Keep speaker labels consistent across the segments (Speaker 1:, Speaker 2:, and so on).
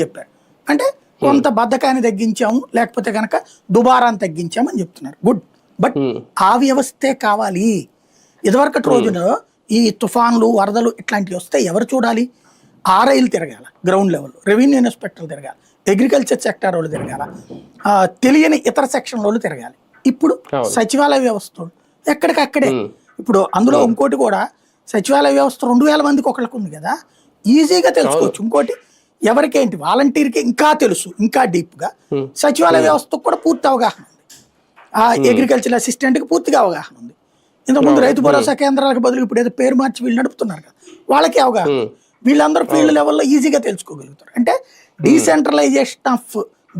Speaker 1: చెప్పారు. అంటే కొంత బద్ధకాన్ని తగ్గించాము లేకపోతే కనుక దుబారాన్ని తగ్గించాము అని చెప్తున్నారు. గుడ్ బట్
Speaker 2: ఉమ్,
Speaker 1: ఆ వ్యవస్థే కావాలి. ఇదివరకటి రోజున ఈ తుఫాన్లు వరదలు ఇట్లాంటివి వస్తే ఎవరు చూడాలి? ఆర్ఐలు తిరగాల గ్రౌండ్ లెవెల్ రెవెన్యూ ఇన్స్పెక్టర్లు తిరగాలి అగ్రికల్చర్ సెక్టర్ వాళ్ళు తిరగాల తెలియని ఇతర సెక్షన్ వాళ్ళు తిరగాలి. ఇప్పుడు. సచివాలయ వ్యవస్థ ఎక్కడికక్కడే. ఇప్పుడు అందులో ఇంకోటి కూడా సచివాలయ వ్యవస్థ రెండు వేల మందికి ఒకళ్ళకు ఉంది కదా ఈజీగా తెలుసుకోవచ్చు. ఇంకోటి ఎవరికేంటి? వాలంటీర్కి ఇంకా తెలుసు ఇంకా డీప్గా. సచివాలయ వ్యవస్థకు కూడా పూర్తి అవగాహన ఉంది. ఆ అగ్రికల్చర్ అసిస్టెంట్కి పూర్తిగా అవగాహన ఉంది. ఇంతకుముందు రైతు భరోసా కేంద్రాలకు బదులు ఇప్పుడు ఏదో పేరు మార్చి వీళ్ళు నడుపుతున్నారు కదా వాళ్ళకి అవగాహన. వీళ్ళందరూ ఫీల్డ్ లెవెల్లో ఈజీగా తెలుసుకోగలుగుతారు. అంటే డీసెంట్రలైజేషన్ ఆఫ్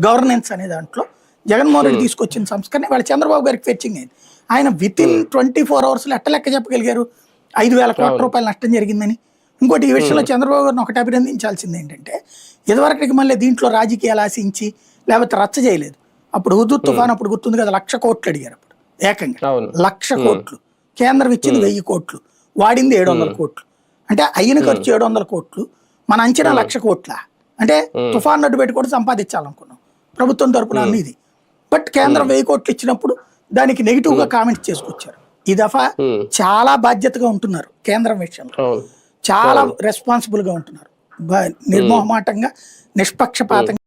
Speaker 1: గవర్నెన్స్ అనే దాంట్లో జగన్మోహన్ రెడ్డి తీసుకొచ్చిన సంస్కరణ వాళ్ళ చంద్రబాబు గారికి ఫెచ్చింగ్ అయింది. ఆయన విత్ ఇన్ ట్వంటీ ఫోర్ అవర్స్లో ఎట్ట లెక్క చెప్పగలిగారు? ఐదు వేల కోట్ల రూపాయల నష్టం జరిగిందని. ఇంకోటి ఈ విషయంలో చంద్రబాబు గారిని ఒకటి అభినందించాల్సింది ఏంటంటే ఇదివరకటికి మళ్ళీ దీంట్లో రాజకీయాలు ఆశించి లేకపోతే రచ్చ చేయలేదు. అప్పుడు హుదూ తుఫాన్ అప్పుడు గుర్తుంది కదా లక్ష కోట్లు అడిగారు అప్పుడు ఏకంగా. లక్ష కోట్లు. కేంద్రం ఇచ్చింది వెయ్యి కోట్లు. వాడింది ఏడు వందల కోట్లు. అంటే అయిన ఖర్చు ఏడు వందల కోట్లు. మన అంచనా లక్ష కోట్ల? అంటే తుఫాన్ నడ్డు పెట్టి కూడా సంపాదించాలనుకున్నాం. ప్రభుత్వం తరపున అన్ని బట్ కేంద్రం వెయ్యి కోట్లు ఇచ్చినప్పుడు దానికి నెగిటివ్గా కామెంట్స్ చేసుకొచ్చారు. ఈ దఫా చాలా బాధ్యతగా ఉంటున్నారు కేంద్రం విషయంలో. చాలా రెస్పాన్సిబుల్గా ఉంటున్నారు. నిర్మోహమాటంగా నిష్పక్షపాతంగా.